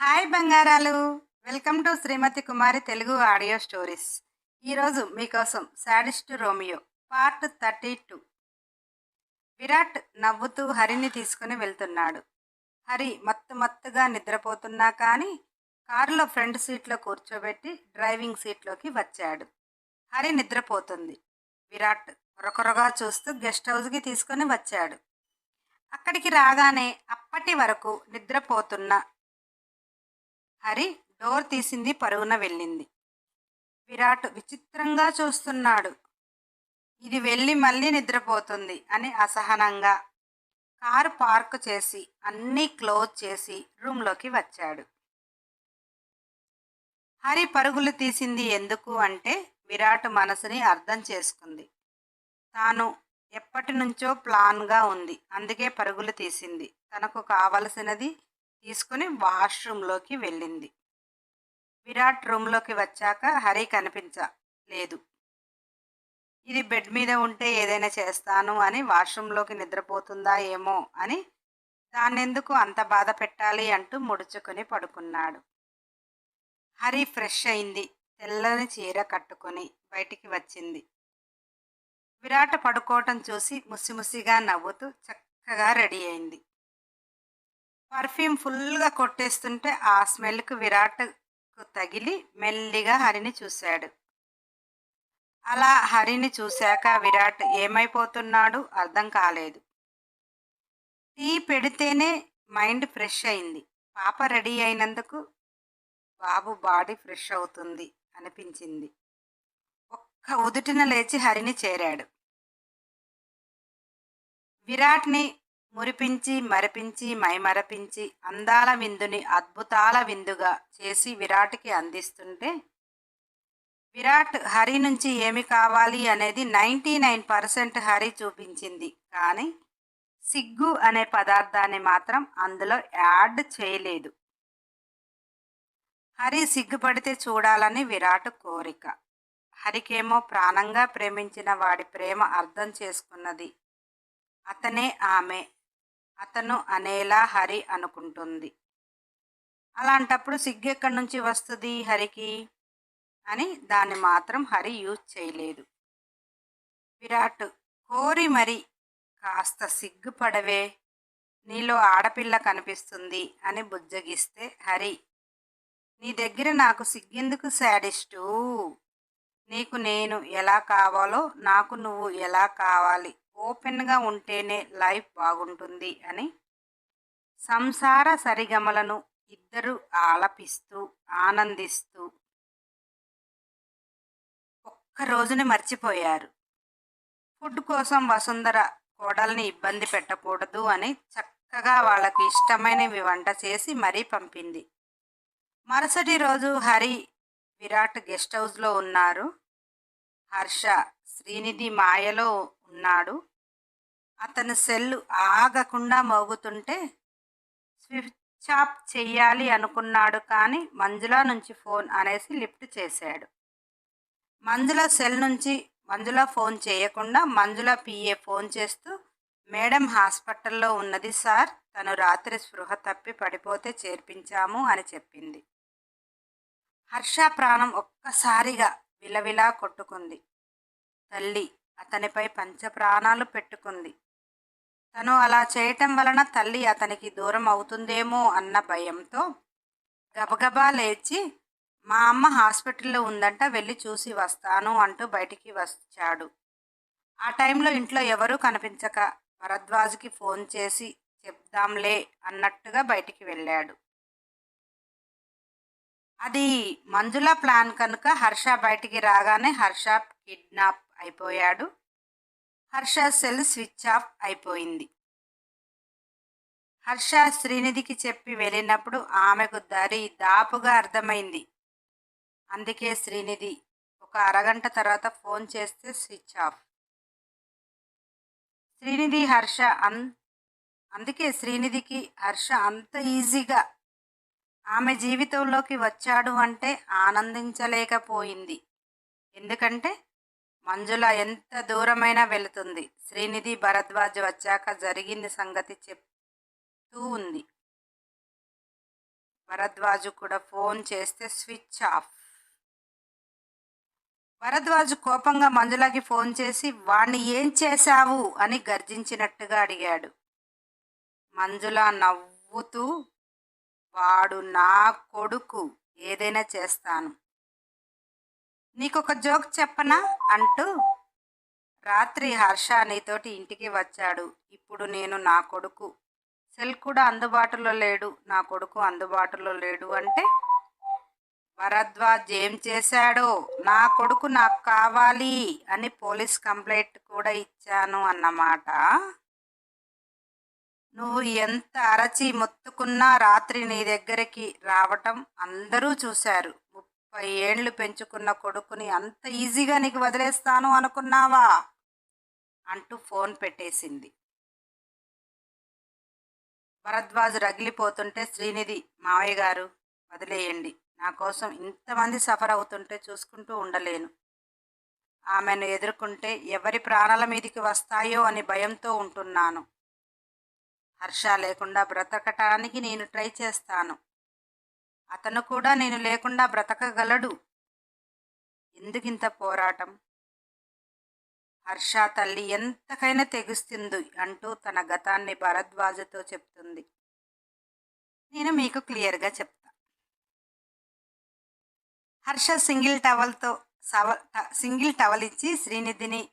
Hi బంగారాలు. Welcome to Srimathi Kumari Telugu audio stories. ఈరోజు మీకోసం sadist Romeo part thirty two. Virat నవ్వుతూ హరిని తీసుకుని వెళ్తున్నాడు. హరి మత్తు మత్తుగా నిద్రపోతున్నా కానీ కారులో ఫ్రంట్ సీట్లో కూర్చోబెట్టి డ్రైవింగ్ సీట్లోకి వచ్చాడు. హరి నిద్రపోతుంది. విరాట్ కొరకొరగా చూస్తూ గెస్ట్ హౌస్కి తీసుకొని వచ్చాడు. అక్కడికి రాగానే అప్పటి వరకు నిద్రపోతున్న హరి డోర్ తీసింది పరుగున వెళ్ళింది. విరాట్ విచిత్రంగా చూస్తున్నాడు. ఇది వెళ్ళి మళ్ళీ నిద్రపోతుంది అని అసహనంగా కారు పార్క్ చేసి అన్నీ క్లోజ్ చేసి రూమ్లోకి వచ్చాడు. హరి పరుగులు తీసింది ఎందుకు అంటే విరాట్ మనసుని అర్థం చేసుకుంది. తాను ఎప్పటి నుంచో ప్లాన్గా ఉంది. అందుకే పరుగులు తీసింది. తనకు కావలసినది తీసుకుని వాష్రూమ్లోకి వెళ్ళింది. విరాట్ రూమ్లోకి వచ్చాక హరి కనిపించ లేదు ఇది బెడ్ మీద ఉంటే ఏదైనా చేస్తాను అని వాష్రూమ్లోకి నిద్రపోతుందా ఏమో అని దాన్నెందుకు అంత బాధ పెట్టాలి అంటూ ముడుచుకొని పడుకున్నాడు. హరి ఫ్రెష్ అయింది. తెల్లని చీర కట్టుకొని బయటికి వచ్చింది. విరాట్ పడుకోవటం చూసి ముసిముసిగా నవ్వుతూ చక్కగా రెడీ అయింది. పర్ఫ్యూమ్ ఫుల్గా కొట్టేస్తుంటే ఆ స్మెల్కు విరాట్కు తగిలి మెల్లిగా హరిని చూశాడు. అలా హరిని చూశాక విరాట్ ఏమైపోతున్నాడు అర్థం కాలేదు. టీ పెడితేనే మైండ్ ఫ్రెష్ అయింది. పాప రెడీ అయినందుకు బాబు బాడీ ఫ్రెష్ అవుతుంది అనిపించింది. ఒక్క ఉదుటిన లేచి హరిని చేరాడు. విరాట్ని మురిపించి మరిపించి మైమరపించి అందాల విందుని అద్భుతాల విందుగా చేసి విరాట్కి అందిస్తుంటే విరాట్ హరి నుంచి ఏమి కావాలి అనేది నైంటీ నైన్ పర్సెంట్ హరి చూపించింది. కానీ సిగ్గు అనే పదార్థాన్ని మాత్రం అందులో యాడ్ చేయలేదు. హరి సిగ్గుపడితే చూడాలని విరాట్ కోరిక. హరికేమో ప్రాణంగా ప్రేమించిన వాడి ప్రేమ అర్థం చేసుకున్నది. అతనే ఆమె. అతను అనేలా హరి అనుకుంటుంది. అలాంటప్పుడు సిగ్గు ఎక్కడి నుంచి వస్తుంది హరికి? అని దాన్ని మాత్రం హరి యూజ్ చేయలేదు. విరాట్ కోరి మరి కాస్త సిగ్గుపడవే నీలో ఆడపిల్ల కనిపిస్తుంది అని బుజ్జగిస్తే హరి నీ దగ్గర నాకు సిగ్గెందుకు శాడిస్టు? నీకు నేను ఎలా కావాలో నాకు నువ్వు ఎలా కావాలి? ఓపెన్గా ఉంటేనే లైఫ్ బాగుంటుంది అని సంసార సరిగమలను ఇద్దరు ఆలపిస్తూ ఆనందిస్తూ ఒక్క రోజుని మర్చిపోయారు. ఫుడ్ కోసం వసుంధర కోడల్ని ఇబ్బంది పెట్టకూడదు అని చక్కగా వాళ్ళకి ఇష్టమైనవి వంట చేసి మరీ పంపింది. మరుసటి రోజు హరి విరాట్ గెస్ట్ హౌస్లో ఉన్నారు. హర్ష శ్రీనిధి మాయలో ఉన్నాడు. అతని సెల్లు ఆగకుండా మోగుతుంటే స్విచ్ ఆఫ్ చెయ్యాలి అనుకున్నాడు కానీ మంజుల నుంచి ఫోన్ అనేసి లిఫ్ట్ చేశాడు. మంజుల సెల్ నుంచి మంజుల ఫోన్ చేయకుండా మంజుల పిఏ ఫోన్ చేస్తూ మేడం హాస్పిటల్లో ఉన్నది సార్ తను రాత్రి స్పృహ తప్పి పడిపోతే చేర్పించాము అని చెప్పింది. హర్ష ప్రాణం ఒక్కసారిగా విలవిలా కొట్టుకుంది. తల్లి అతనిపై పంచప్రాణాలు పెట్టుకుంది. తను అలా చేయటం వలన తల్లి అతనికి దూరం అవుతుందేమో అన్న భయంతో గబగబా లేచి మా అమ్మ హాస్పిటల్లో ఉందంట వెళ్ళి చూసి వస్తాను అంటూ బయటికి వచ్చాడు. ఆ టైంలో ఇంట్లో ఎవరూ కనిపించక భరద్వాజ్కి ఫోన్ చేసి చెప్దాంలే అన్నట్టుగా బయటికి వెళ్ళాడు. అది మంజుల ప్లాన్ కనుక హర్ష బయటికి రాగానే హర్ష కిడ్నాప్ అయిపోయాడు. హర్ష సెల్ స్విచ్ ఆఫ్ అయిపోయింది. హర్ష శ్రీనిధికి చెప్పి వెళ్ళినప్పుడు ఆమెకు దరి దాపుగా అర్థమైంది. అందుకే శ్రీనిధి ఒక అరగంట తర్వాత ఫోన్ చేస్తే స్విచ్ ఆఫ్. శ్రీనిధి హర్ష అన్ అందుకే శ్రీనిధికి హర్ష అంత ఈజీగా ఆమె జీవితంలోకి వచ్చాడు అంటే ఆనందించలేకపోయింది. ఎందుకంటే మంజుల ఎంత దూరమైనా వెళుతుంది. శ్రీనిధి భరద్వాజ్ వచ్చాక జరిగింది సంగతి చెప్తూ ఉంది. భరద్వాజు కూడా ఫోన్ చేస్తే స్విచ్ ఆఫ్. భరద్వాజు కోపంగా మంజులకి ఫోన్ చేసి వాణ్ణి ఏం చేశావు? అని గర్జించినట్టుగా అడిగాడు. మంజుల నవ్వుతూ వాడు నా కొడుకు ఏదైనా చేస్తాను. నీకొక జోక్ చెప్పనా? అంటూ రాత్రి హర్ష నీతోటి ఇంటికి వచ్చాడు. ఇప్పుడు నేను నా కొడుకు. సెల్ కూడా అందుబాటులో లేడు. నా కొడుకు అందుబాటులో లేడు అంటే భరద్వాజ్ ఏం చేశాడో? నా కొడుకు నాకు కావాలి అని పోలీస్ కంప్లైంట్ కూడా ఇచ్చాను అన్నమాట. నువ్వు ఎంత అరచి మొత్తుకున్నా రాత్రి నీ దగ్గరికి రావటం అందరూ చూశారు. ముప్పై ఏండ్లు పెంచుకున్న కొడుకుని అంత ఈజీగా నీకు వదిలేస్తాను అనుకున్నావా? అంటూ ఫోన్ పెట్టేసింది. భరద్వాజ్ రగిలిపోతుంటే శ్రీనిధి మావయ్య గారు వదిలేయండి. నా కోసం ఇంతమంది సఫర్ అవుతుంటే చూసుకుంటూ ఉండలేను. ఆమెను ఎదుర్కొంటే ఎవరి ప్రాణాల మీదికి వస్తాయో అని భయంతో ఉంటున్నాను. హర్ష లేకుండా బ్రతకటానికి నేను ట్రై చేస్తాను. అతను కూడా నేను లేకుండా బ్రతకగలడు. ఎందుకింత పోరాటం? హర్ష తల్లి ఎంతకైనా తెగుస్తుంది అంటూ తన గతాన్ని భరద్వాజతో చెప్తుంది. నేను మీకు క్లియర్గా చెప్తా. హర్ష సింగిల్ టవల్తో సవ ట- సింగిల్ టవల్ ఇచ్చి శ్రీనిధిని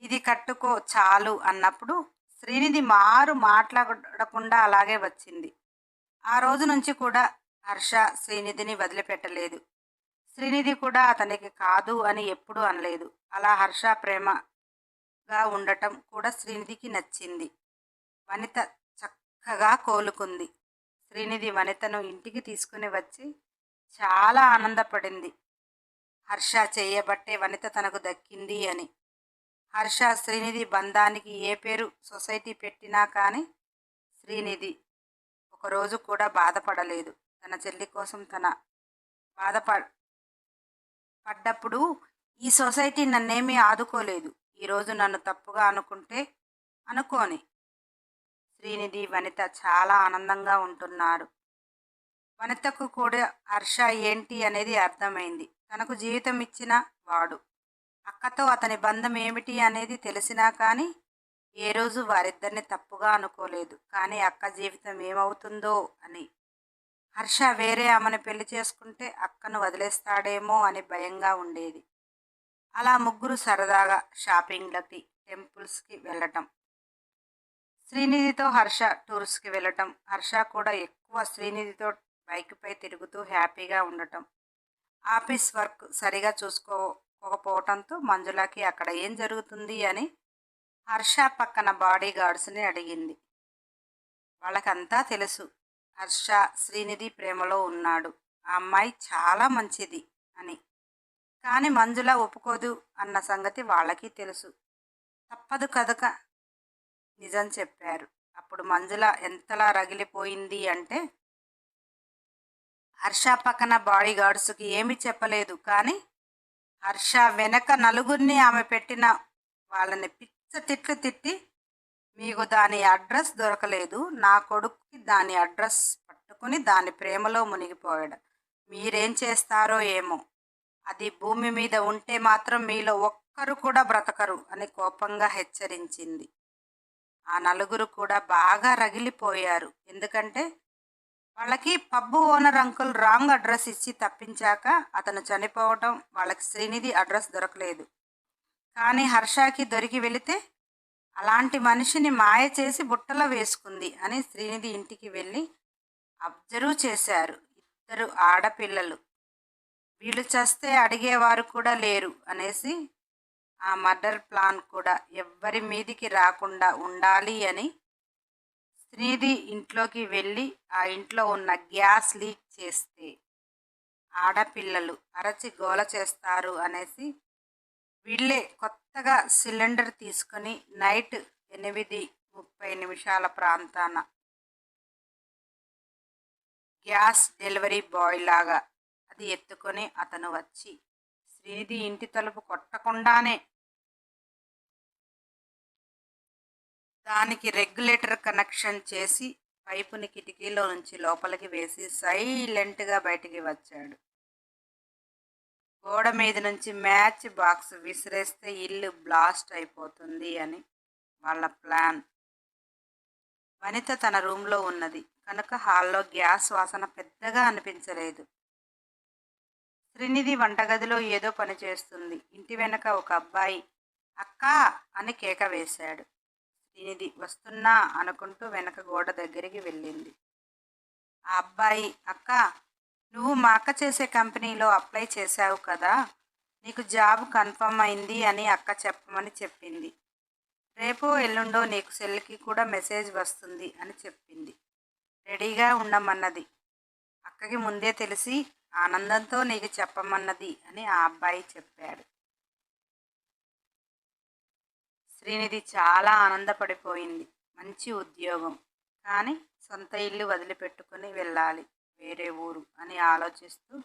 ఇది కట్టుకో చాలు అన్నప్పుడు శ్రీనిధి మారు మాట్లాడకుండా అలాగే వచ్చింది. ఆ రోజు నుంచి కూడా హర్ష శ్రీనిధిని వదిలిపెట్టలేదు. శ్రీనిధి కూడా అతనికి కాదు అని ఎప్పుడూ అనలేదు. అలా హర్ష ప్రేమగా ఉండటం కూడా శ్రీనిధికి నచ్చింది. వనిత చక్కగా కోలుకుంది. శ్రీనిధి వనితను ఇంటికి తీసుకుని వచ్చి చాలా ఆనందపడింది. హర్ష చేయబట్టే వనిత తనకు దక్కింది అని. హర్ష శ్రీనిధి బంధానికి ఏ పేరు సొసైటీ పెట్టినా కానీ శ్రీనిధి ఒకరోజు కూడా బాధపడలేదు. తన చెల్లి కోసం తన బాధప పడ్డప్పుడు ఈ సొసైటీ నన్నేమీ ఆదుకోలేదు. ఈరోజు నన్ను తప్పుగా అనుకుంటే అనుకోని. శ్రీనిధి వనిత చాలా ఆనందంగా ఉంటున్నారు. వనితకు కూడా హర్ష ఏంటి అనేది అర్థమైంది. తనకు జీవితం ఇచ్చిన వాడు. అక్కతో అతని బంధం ఏమిటి అనేది తెలిసినా కానీ ఏ రోజు వారిద్దరిని తప్పుగా అనుకోలేదు. కానీ అక్క జీవితం ఏమవుతుందో అని హర్ష వేరే ఆమెను పెళ్ళి చేసుకుంటే అక్కను వదిలేస్తాడేమో అని భయంగా ఉండేది. అలా ముగ్గురు సరదాగా షాపింగ్లకి టెంపుల్స్కి వెళ్ళటం. శ్రీనిధితో హర్ష టూర్స్కి వెళ్ళటం. హర్ష కూడా ఎక్కువ శ్రీనిధితో బైక్పై తిరుగుతూ హ్యాపీగా ఉండటం. ఆఫీస్ వర్క్ సరిగా చూసుకోకపోవటంతో మంజులకి అక్కడ ఏం జరుగుతుంది అని హర్ష పక్కన బాడీ గార్డ్స్ని అడిగింది. వాళ్ళకంతా తెలుసు. హర్ష శ్రీనిధి ప్రేమలో ఉన్నాడు. ఆ అమ్మాయి చాలా మంచిది అని. కానీ మంజుల ఒప్పుకోదు అన్న సంగతి వాళ్ళకి తెలుసు. తప్పదు కదక నిజం చెప్పారు. అప్పుడు మంజుల ఎంతలా రగిలిపోయింది అంటే హర్ష పక్కన బాడీ గార్డ్స్కి ఏమీ చెప్పలేదు. కానీ హర్ష వెనక నలుగురిని ఆమె పెట్టిన వాళ్ళని పిచ్చ తిట్లు తిట్టి నీకు దాని అడ్రస్ దొరకలేదు. నా కొడుకుకి దాని అడ్రస్ పట్టుకుని దాని ప్రేమలో మునిగిపోయాడు. మీరేం చేస్తారో ఏమో. అది భూమి మీద ఉంటే మాత్రం మీలో ఒక్కరు కూడా బ్రతకరు అని కోపంగా హెచ్చరించింది. ఆ నలుగురు కూడా బాగా రగిలిపోయారు. ఎందుకంటే వాళ్ళకి pub owner uncle wrong address ఇచ్చి తప్పించాక అతను చనిపోవటం వాళ్ళకి శ్రీనిధి అడ్రస్ దొరకలేదు. కానీ హర్షకి దొరికి వెళితే అలాంటి మనిషిని మాయ చేసి బుట్టలో వేసుకుంది అని శ్రీనిధి ఇంటికి వెళ్ళి అబ్జర్వ్ చేశారు ఇద్దరు ఆడపిల్లలు. వీళ్ళు చస్తే అడిగేవారు కూడా లేరు అనేసి ఆ మర్డర్ ప్లాన్ కూడా ఎవ్వరి మీదికి రాకుండా ఉండాలి అని శ్రీనిధి ఇంట్లోకి వెళ్ళి ఆ ఇంట్లో ఉన్న గ్యాస్ లీక్ చేస్తే ఆడపిల్లలు అరచి గోల చేస్తారు అనేసి వీళ్ళే కొత్త కొత్తగా సిలిండర్ తీసుకొని నైట్ ఎనిమిది ముప్పై నిమిషాల ప్రాంతాన గ్యాస్ డెలివరీ బాయ్ లాగా అది ఎత్తుకొని అతను వచ్చి శ్రీనిధి ఇంటి తలుపు కొట్టకుండానే దానికి రెగ్యులేటర్ కనెక్షన్ చేసి పైపుని కిటికీలో నుంచి లోపలికి వేసి సైలెంట్గా బయటికి వచ్చాడు. గోడ మీద నుంచి మ్యాచ్ బాక్స్ విసిరేస్తే ఇల్లు బ్లాస్ట్ అయిపోతుంది అని వాళ్ళ ప్లాన్. వనిత తన రూమ్లో ఉన్నది. కనుక హాల్లో గ్యాస్ వాసన పెద్దగా అనిపించలేదు. శ్రీనిధి వంటగదిలో ఏదో పని చేస్తుంది. ఇంటి వెనక ఒక అబ్బాయి అక్క అని కేక వేశాడు. శ్రీనిధి వస్తున్నా అనుకుంటూ వెనక గోడ దగ్గరికి వెళ్ళింది. ఆ అబ్బాయి అక్క నువ్వు మా అక్క చేసే కంపెనీలో అప్లై చేశావు కదా నీకు జాబ్ కన్ఫర్మ్ అయింది అని అక్క చెప్పమని చెప్పింది. రేపో ఎల్లుండో నీకు సెల్కి కూడా మెసేజ్ వస్తుంది అని చెప్పింది. రెడీగా ఉండమన్నది. అక్కకి ముందే తెలిసి ఆనందంతో నీకు చెప్పమన్నది అని ఆ అబ్బాయి చెప్పాడు. శ్రీనిధి చాలా ఆనందపడిపోయింది. మంచి ఉద్యోగం. కానీ సొంత ఇల్లు వదిలిపెట్టుకుని వెళ్ళాలి. వేరే ఊరు అని ఆలోచిస్తూ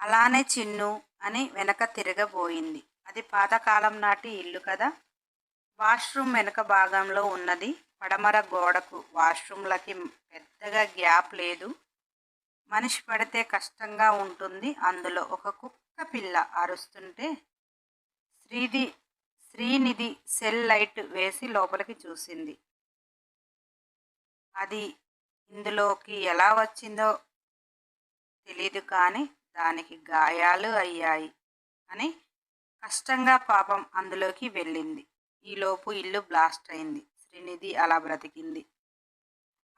అలానే చిన్ను అని వెనక తిరగబోయింది. అది పాతకాలం నాటి ఇల్లు కదా? వాష్రూమ్ వెనక భాగంలో ఉన్నది పడమర గోడకు. వాష్రూమ్లకి పెద్దగా గ్యాప్ లేదు. మనిషి పడితే కష్టంగా ఉంటుంది అందులో. ఒక కుక్క పిల్ల అరుస్తుంటే శ్రీది శ్రీనిధి సెల్ లైట్ వేసి లోపలికి చూసింది. అది ఇందులోకి ఎలా వచ్చిందో తెలీదు కానీ దానికి గాయాలు అయ్యాయి అని కష్టంగా పాపం అందులోకి వెళ్ళింది. ఈలోపు ఇల్లు బ్లాస్ట్ అయింది. శ్రీనిధి అలా బ్రతికింది.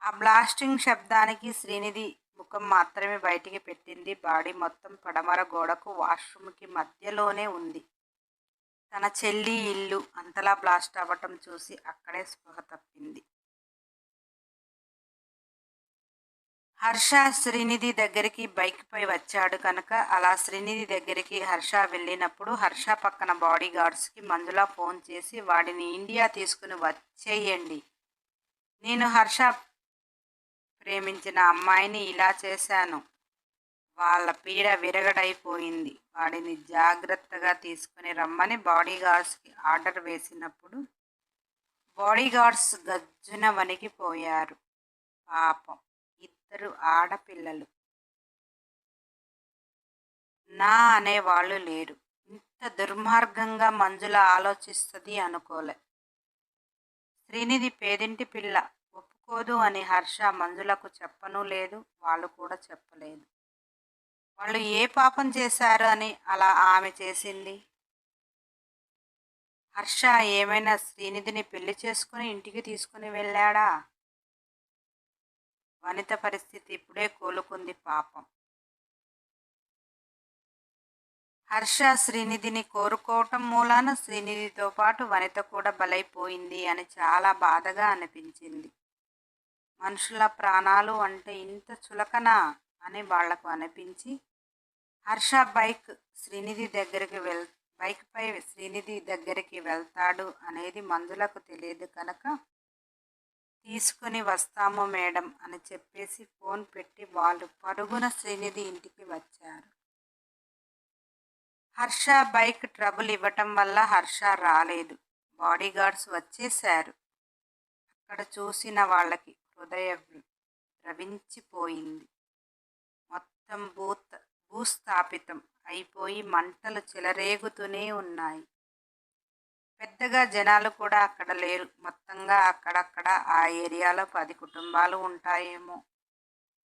ఆ బ్లాస్టింగ్ శబ్దానికి శ్రీనిధి ముఖం మాత్రమే బయటికి పెట్టింది. బాడీ మొత్తం పడమర గోడకు వాష్రూమ్కి మధ్యలోనే ఉంది. తన చెల్లి ఇల్లు అంతలా బ్లాస్ట్ అవ్వటం చూసి అక్కడే స్పృహ తప్పింది. హర్ష శ్రీనిధి దగ్గరికి బైక్పై వచ్చాడు కనుక అలా శ్రీనిధి దగ్గరికి హర్ష వెళ్ళినప్పుడు హర్ష పక్కన బాడీ గార్డ్స్కి మంజుల ఫోన్ చేసి వాడిని ఇండియా తీసుకుని వచ్చేయండి. నేను హర్ష ప్రేమించిన అమ్మాయిని ఇలా చేశాను. వాళ్ళ పీడ విరగడైపోయింది. వాడిని జాగ్రత్తగా తీసుకుని రమ్మని బాడీ గార్డ్స్కి ఆర్డర్ వేసినప్పుడు బాడీ గార్డ్స్ గజ్జున వణికిపోయారు. పాపం. ఇద్దరు ఆడపిల్లలు. నా అనేవాళ్ళు లేరు. ఇంత దుర్మార్గంగా మంజుల ఆలోచిస్తుంది అనుకోలే. శ్రీనిధి పేదింటి పిల్ల. ఒప్పుకోదు అని హర్ష మంజులకు చెప్పను లేదు వాళ్ళు కూడా చెప్పలేదు. వాళ్ళు ఏ పాపం చేశారు అని అలా ఆమె చేసింది? హర్ష ఏమైనా శ్రీనిధిని పెళ్ళి చేసుకుని ఇంటికి తీసుకుని వెళ్ళాడా? వనిత పరిస్థితి ఇప్పుడే కోలుకుంది పాపం. హర్ష శ్రీనిధిని కోరుకోవటం మూలాన శ్రీనిధితో పాటు వనిత కూడా బలైపోయింది అని చాలా బాధగా అనిపించింది. మనుషుల ప్రాణాలు అంటే ఇంత చులకనా అని వాళ్ళకు అనిపించి హర్ష బైక్ శ్రీనిధి దగ్గరికి వెల్ బైక్పై శ్రీనిధి దగ్గరికి వెళ్తాడు అనేది మందులకు తెలియదు కనుక తీసుకుని వస్తాము మేడం అని చెప్పేసి ఫోన్ పెట్టి వాళ్ళు పరుగున శ్రీనిధి ఇంటికి వచ్చారు. హర్ష బైక్ ట్రబుల్ ఇవ్వటం వల్ల హర్ష రాలేదు. బాడీగార్డ్స్ వచ్చేశారు. అక్కడ చూసిన వాళ్ళకి హృదయం ద్రవించిపోయింది. మొత్తం భూత భూస్థాపితం అయిపోయి మంటలు చెలరేగుతూనే ఉన్నాయి. పెద్దగా జనాలు కూడా అక్కడ లేరు. మొత్తంగా అక్కడక్కడ ఆ ఏరియాలో పది కుటుంబాలు ఉంటాయేమో.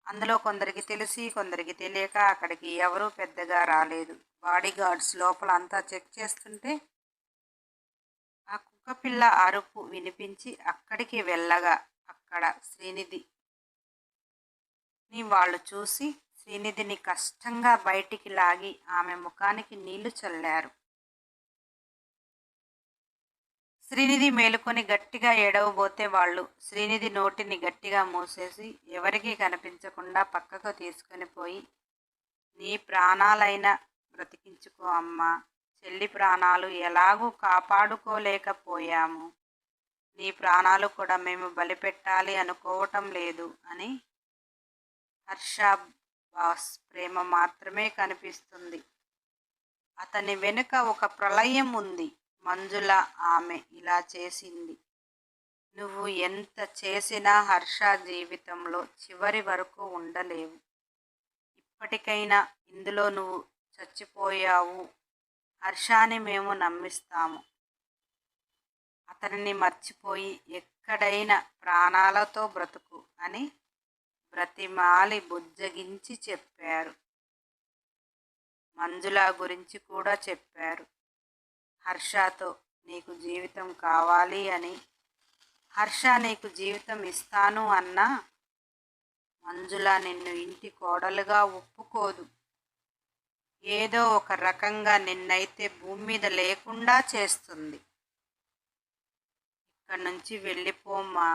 అందులో కొందరికి తెలిసి కొందరికి తెలియక అక్కడికి ఎవరూ పెద్దగా రాలేదు. బాడీ గార్డ్స్ లోపల అంతా చెక్ చేస్తుంటే ఆ కుక్కపిల్ల అరుపు వినిపించి అక్కడికి వెళ్ళగా అక్కడ శ్రీనిధి. ని వాళ్ళు చూసి శ్రీనిధిని కష్టంగా బయటికి లాగి ఆమె ముఖానికి నీళ్ళు చల్లారు. శ్రీనిధి మేలుకొని గట్టిగా ఏడవబోతే వాళ్ళు శ్రీనిధి నోటిని గట్టిగా మూసేసి ఎవరికీ కనిపించకుండా పక్కకు తీసుకొని పోయి నీ ప్రాణాలైనా బ్రతికించుకో అమ్మా చెల్లి ప్రాణాలు ఎలాగూ కాపాడుకోలేకపోయాము. నీ ప్రాణాలు కూడా మేము బలిపెట్టాలి అనుకోవటం లేదు అని హర్ష బాస్ ప్రేమ మాత్రమే కనిపిస్తుంది. అతని వెనుక ఒక ప్రళయం ఉంది. మంజుల ఆమె ఇలా చేసింది. నువ్వు ఎంత చేసినా హర్ష జీవితంలో చివరి వరకు ఉండలేవు. ఇప్పటికైనా ఇందులో నువ్వు చచ్చిపోయావు. హర్షాని మేము నమ్మిస్తాము. అతనిని మర్చిపోయి ఎక్కడైనా ప్రాణాలతో బ్రతుకు అని బ్రతిమాలి బుజ్జగించి చెప్పారు. మంజుల గురించి కూడా చెప్పారు. హర్షతో నీకు జీవితం కావాలి అని హర్ష నీకు జీవితం ఇస్తాను అన్నా మంజుల నిన్ను ఇంటి కోడలుగా ఒప్పుకోదు. ఏదో ఒక రకంగా నిన్నైతే భూమి మీద లేకుండా చేస్తుంది. ఇక్కడి నుంచి వెళ్ళిపోమ్మా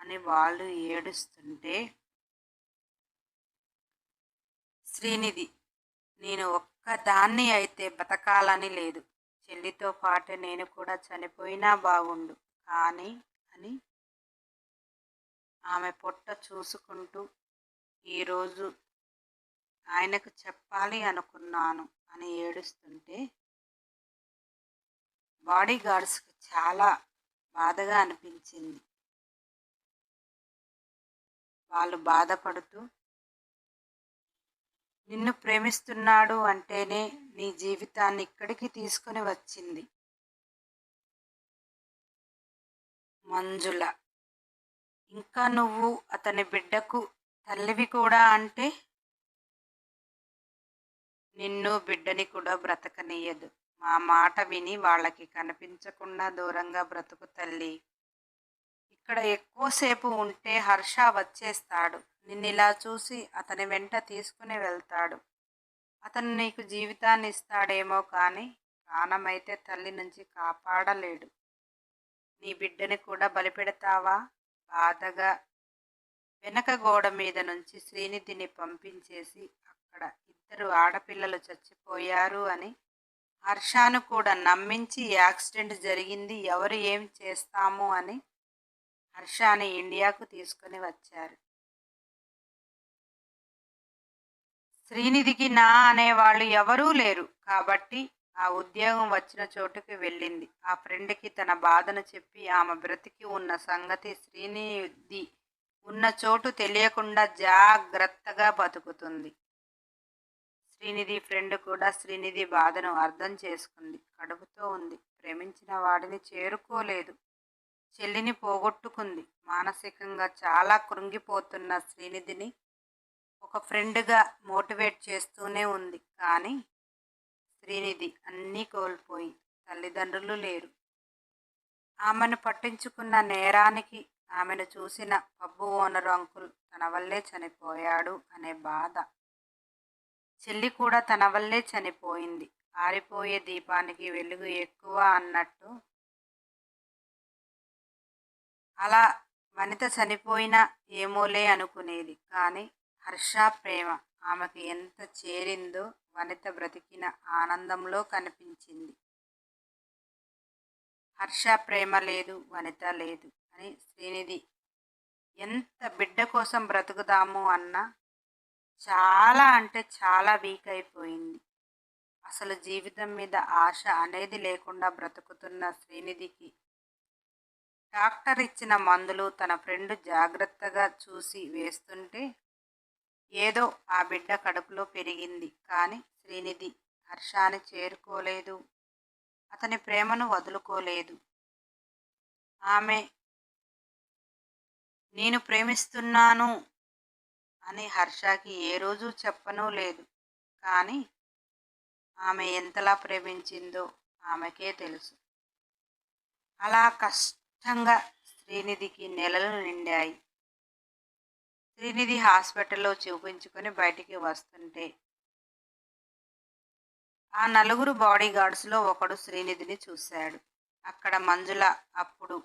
అని వాళ్ళు ఏడుస్తుంటే శ్రీనిధి నేను ఒక్కదాన్ని అయితే బతకాలని లేదు. చెల్లితో పాటు నేను కూడా చనిపోయినా బాగుండు. కానీ అని ఆమె పొట్ట చూసుకుంటూ ఈరోజు ఆయనకు చెప్పాలి అనుకున్నాను అని ఏడుస్తుంటే బాడీ గార్డ్స్కి చాలా బాధగా అనిపించింది. వాళ్ళు బాధపడుతూ నిన్ను ప్రేమిస్తున్నాడు అంటేనే నీ జీవితాన్ని ఇక్కడికి తీసుకుని వచ్చింది. మంజుల. ఇంకా నువ్వు అతని బిడ్డకు తల్లివి కూడా అంటే నిన్ను బిడ్డని కూడా బ్రతకనీయదు. మా మాట విని వాళ్ళకి కనిపించకుండా దూరంగా బ్రతుకు తల్లి. ఇక్కడ ఎక్కువసేపు ఉంటే హర్ష వచ్చేస్తాడు. నిన్ను ఇలా చూసి అతని వెంట తీసుకుని వెళ్తాడు. అతను నీకు జీవితాన్ని ఇస్తాడేమో కానీ ప్రాణమైతే తల్లి నుంచి కాపాడలేడు. నీ బిడ్డని కూడా బలిపెడతావా? బాధగా వెనక గోడ మీద నుంచి శ్రీనిధిని పంపించేసి అక్కడ ఇద్దరు ఆడపిల్లలు చచ్చిపోయారు అని హర్షాను కూడా నమ్మించి యాక్సిడెంట్ జరిగింది. ఎవరు ఏం చేస్తాము అని హర్షాని ఇండియాకు తీసుకొని వచ్చారు. శ్రీనిధికి నా అనేవాళ్ళు ఎవరూ లేరు. కాబట్టి ఆ ఉద్యోగం వచ్చిన చోటుకి వెళ్ళింది. ఆ ఫ్రెండ్కి తన బాధను చెప్పి ఆమె బ్రతికి ఉన్న సంగతి శ్రీనిధి ఉన్న చోటు తెలియకుండా జాగ్రత్తగా బతుకుతుంది. శ్రీనిధి ఫ్రెండ్ కూడా శ్రీనిధి బాధను అర్థం చేసుకుంది. కడుపుతో ఉంది. ప్రేమించిన వాడిని చేరుకోలేదు. చెల్లిని పోగొట్టుకుంది. మానసికంగా చాలా కృంగిపోతున్న శ్రీనిధిని ఒక ఫ్రెండ్గా మోటివేట్ చేస్తూనే ఉంది. కానీ శ్రీనిధి అన్నీ కోల్పోయి తల్లిదండ్రులు లేరు. ఆమెను పట్టించుకున్న నేరానికి ఆమెను చూసిన పబ్బు ఓనరు అంకుల్ తన వల్లే చనిపోయాడు అనే బాధ. చెల్లి కూడా తన వల్లే చనిపోయింది. ఆరిపోయే దీపానికి వెలుగు ఎక్కువ అన్నట్టు అలా వనిత చనిపోయినా ఏమోలే అనుకునేది. కానీ హర్ష ప్రేమ. ఆమెకు ఎంత చేరిందో వనిత బ్రతికిన ఆనందంలో కనిపించింది. హర్ష ప్రేమ లేదు వనిత లేదు అని శ్రీనిధి ఎంత బిడ్డ కోసం బ్రతుకుదాము అన్న చాలా అంటే చాలా వీక్ అయిపోయింది. అసలు జీవితం మీద ఆశ అనేది లేకుండా బ్రతుకుతున్న శ్రీనిధికి డాక్టర్ ఇచ్చిన మందులు తన ఫ్రెండ్ జాగ్రత్తగా చూసి వేస్తుంటే ఏదో ఆ బిడ్డ కడుపులో పెరిగింది కానీ శ్రీనిధి హర్షాన్ని చేరుకోలేదు. అతని ప్రేమను వదులుకోలేదు. ఆమె నేను ప్రేమిస్తున్నాను అని హర్షకి ఏ రోజు చెప్పనూ లేదు. కానీ ఆమె ఎంతలా ప్రేమించిందో ఆమెకే తెలుసు. అలా కష్టంగా శ్రీనిధికి నెలలు నిండాయి. శ్రీనిధి హాస్పిటల్లో చూపించుకొని బయటికి వస్తుంటే ఆ నలుగురు బాడీ గార్డ్స్లో ఒకడు శ్రీనిధిని చూశాడు. అక్కడ మంజుల అప్పుడు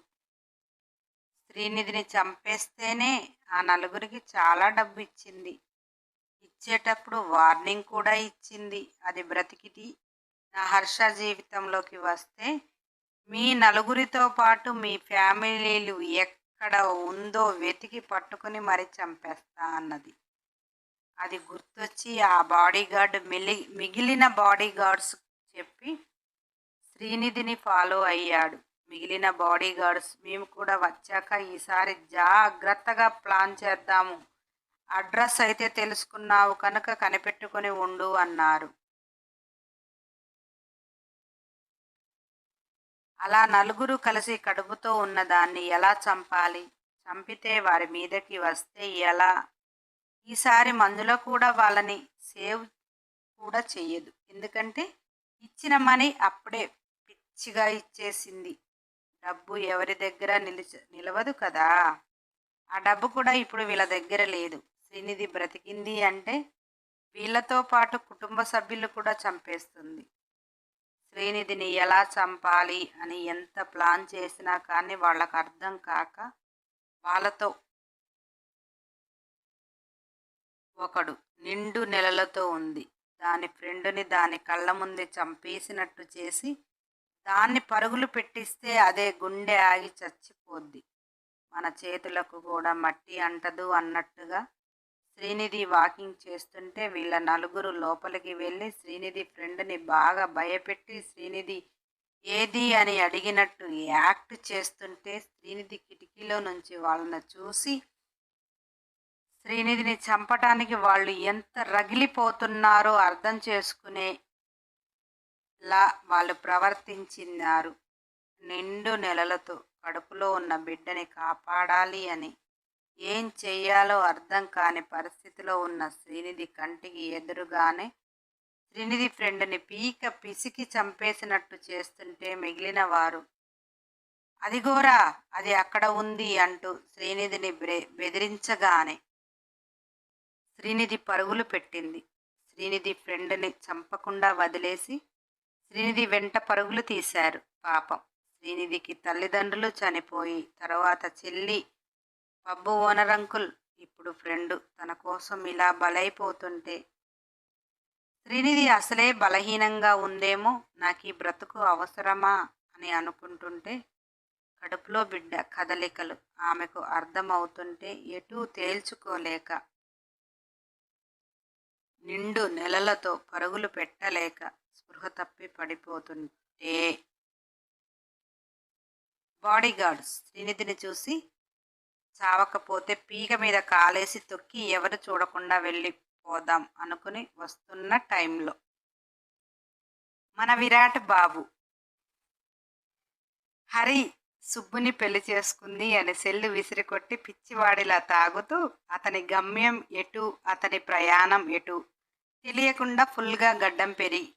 శ్రీనిధిని చంపేస్తేనే ఆ నలుగురికి చాలా డబ్బు ఇచ్చింది ఇచ్చేటప్పుడు వార్నింగ్ కూడా ఇచ్చింది. అది బ్రతికిది. నా హర్ష జీవితంలోకి వస్తే మీ నలుగురితో పాటు మీ ఫ్యామిలీలు ఎక్కడ ఉందో వెతికి పట్టుకుని మరి చంపేస్తా అన్నది. అది గుర్తొచ్చి ఆ బాడీగార్డ్ మిలి మిగిలిన బాడీగార్డ్స్ చెప్పి శ్రీనిధిని ఫాలో అయ్యాడు. మిగిలిన బాడీగార్డ్స్ మేము కూడా వచ్చాక ఈసారి జాగ్రత్తగా ప్లాన్ చేద్దాము. అడ్రస్ అయితే తెలుసుకున్నావు కనుక కనిపెట్టుకుని ఉండు అన్నారు. అలా నలుగురు కలిసి కడుపుతో ఉన్న దాన్ని ఎలా చంపాలి? చంపితే వారి మీదకి వస్తే ఎలా? ఈసారి మందులో కూడా వాళ్ళని సేవ్ కూడా చెయ్యదు. ఎందుకంటే ఇచ్చిన మనీ అప్పుడే పిచ్చిగా ఇచ్చేసింది. డబ్బు ఎవరి దగ్గర నిలిచ నిలవదు కదా? ఆ డబ్బు కూడా ఇప్పుడు వీళ్ళ దగ్గర లేదు. శ్రీనిధి బ్రతికింది అంటే వీళ్ళతో పాటు కుటుంబ సభ్యులు కూడా చంపేస్తుంది. శ్రీనిధిని ఎలా చంపాలి అని ఎంత ప్లాన్ చేసినా కానీ వాళ్ళకు అర్థం కాక వాళ్ళతో ఒకడు నిండు నెలలతో ఉంది. దాని ఫ్రెండుని దాని కళ్ళ ముందే చంపేసినట్టు చేసి దాన్ని పరుగులు పెట్టిస్తే అదే గుండె ఆగి చచ్చిపోద్ది. మన చేతులకు కూడా మట్టి అంటదు అన్నట్టుగా శ్రీనిధి వాకింగ్ చేస్తుంటే వీళ్ళ నలుగురు లోపలికి వెళ్ళి శ్రీనిధి ఫ్రెండ్ని బాగా భయపెట్టి శ్రీనిధి ఏది? అని అడిగినట్టు యాక్ట్ చేస్తుంటే శ్రీనిధి కిటికీలో నుంచి వాళ్ళని చూసి శ్రీనిధిని చంపటానికి వాళ్ళు ఎంత రగిలిపోతున్నారో అర్థం చేసుకునేలా వాళ్ళు ప్రవర్తించినారు. నిండు నెలలతో కడుపులో ఉన్న బిడ్డని కాపాడాలి అని ఏం చెయ్యాలో అర్థం కాని పరిస్థితిలో ఉన్న శ్రీనిధి కంటికి ఎదురుగానే శ్రీనిధి ఫ్రెండ్ని పీక పిసికి చంపేసినట్టు చేస్తుంటే మిగిలిన వారు అదిగోరా అది అక్కడ ఉంది అంటూ శ్రీనిధిని బెదిరించగానే శ్రీనిధి పరుగులు పెట్టింది. శ్రీనిధి ఫ్రెండ్ని చంపకుండా వదిలేసి శ్రీనిధి వెంట పరుగులు తీశారు. పాపం శ్రీనిధికి తల్లిదండ్రులు చనిపోయి తర్వాత చెల్లి పబ్బు ఓనర్ అంకుల్ ఇప్పుడు ఫ్రెండ్ తన కోసం ఇలా బలైపోతుంటే. శ్రీనిధి అసలే బలహీనంగా ఉందేమో నాకు ఈ బ్రతుకు అవసరమా అని అనుకుంటుంటే కడుపులో బిడ్డ కదలికలు ఆమెకు అర్థమవుతుంటే ఎటూ తేల్చుకోలేక నిండు నెలలతో పరుగులు పెట్టలేక స్పృహ తప్పి పడిపోతుంటే. బాడీగార్డ్స్ శ్రీనిధిని చూసి చావకపోతే పీక మీద కాలేసి తొక్కి ఎవరు చూడకుండా వెళ్ళిపోదాం అనుకుని వస్తున్న టైంలో మన విరాట్ బాబు. హరి సుబ్బుని పెళ్ళి చేసుకుంది అని సెల్లు విసిరికొట్టి పిచ్చివాడిలా తాగుతూ అతని గమ్యం ఎటు అతని ప్రయాణం ఎటు తెలియకుండా ఫుల్గా గడ్డం పెరిగి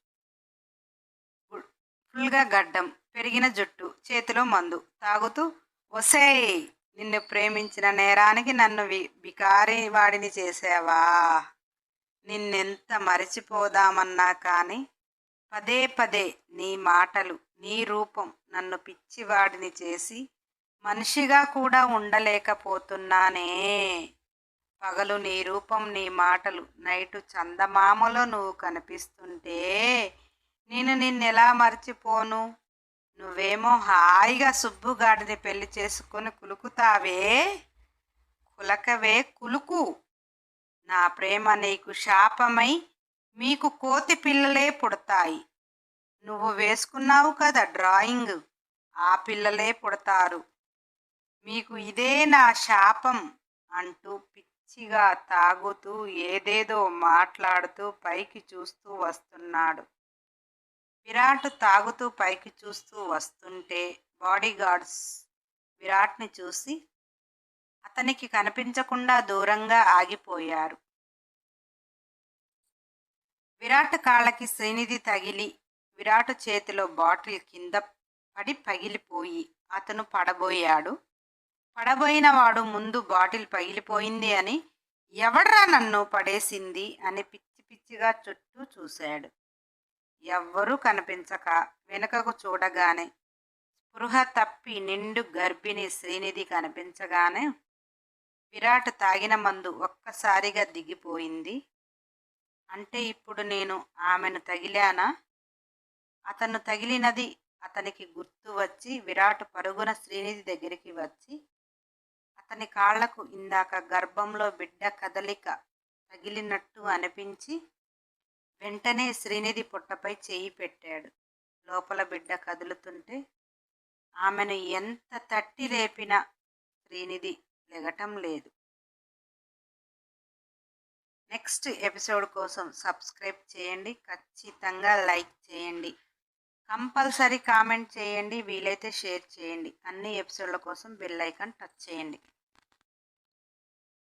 ఫుల్గా గడ్డం పెరిగిన జుట్టు చేతిలో మందు తాగుతూ ఒసేయ్! నిన్ను ప్రేమించిన నేరానికి నన్ను వి వికారి వాడిని చేసావా? నిన్నెంత మరిచిపోదామన్నా కానీ పదే పదే నీ మాటలు నీ రూపం నన్ను పిచ్చివాడిని చేసి మనిషిగా కూడా ఉండలేకపోతున్నానే. పగలు నీ రూపం నీ మాటలు నైటు చందమామలో నువ్వు కనిపిస్తుంటే నేను నిన్నెలా మర్చిపోను? నువ్వేమో హాయిగా సుబ్బుగాడిని పెళ్ళి చేసుకుని కులుకుతావే? కులకవే కులుకు. నా ప్రేమ నీకు శాపమై మీకు కోతి పిల్లలే పుడతాయి. నువ్వు వేసుకున్నావు కదా డ్రాయింగ్ ఆ పిల్లలే పుడతారు. మీకు ఇదే నా శాపం అంటూ పిచ్చిగా తాగుతూ ఏదేదో మాట్లాడుతూ పైకి చూస్తూ వస్తున్నాడు. విరాట్ తాగుతూ పైకి చూస్తూ వస్తుంటే బాడీగార్డ్స్ విరాట్ని చూసి అతనికి కనిపించకుండా దూరంగా ఆగిపోయారు. విరాట్ కాళ్ళకి శ్రీనిధి తగిలి విరాట్ చేతిలో బాటిల్ కింద పడి పగిలిపోయి అతను పడబోయాడు. పడబోయిన వాడు ముందు బాటిల్ పగిలిపోయింది అని ఎవడ్రా నన్ను పడేసింది అని పిచ్చి పిచ్చిగా చుట్టూ చూశాడు. ఎవ్వరూ కనిపించక వెనుకకు చూడగానే స్పృహ తప్పి నిండు గర్భిణి శ్రీనిధి కనిపించగానే విరాట్ తాగిన మందు ఒక్కసారిగా దిగిపోయింది. అంటే ఇప్పుడు నేను ఆమెను తగిలానా? అతను తగిలినది అతనికి గుర్తు వచ్చి విరాట్ పరుగున శ్రీనిధి దగ్గరికి వచ్చి అతని కాళ్ళకు ఇందాక గర్భంలో బిడ్డ కదలిక తగిలినట్టు అనిపించి వెంటనే శ్రీనిధి పుట్టపై చేయి పెట్టాడు. లోపల బిడ్డ కదులుతుంటే ఆమెను ఎంత తట్టి లేపినా శ్రీనిధి లెగటం లేదు. నెక్స్ట్ ఎపిసోడ్ కోసం సబ్స్క్రైబ్ చేయండి. ఖచ్చితంగా లైక్ చేయండి. కంపల్సరీ కామెంట్ చేయండి. వీలైతే షేర్ చేయండి. అన్ని ఎపిసోడ్ల కోసం బెల్ ఐకాన్ టచ్ చేయండి.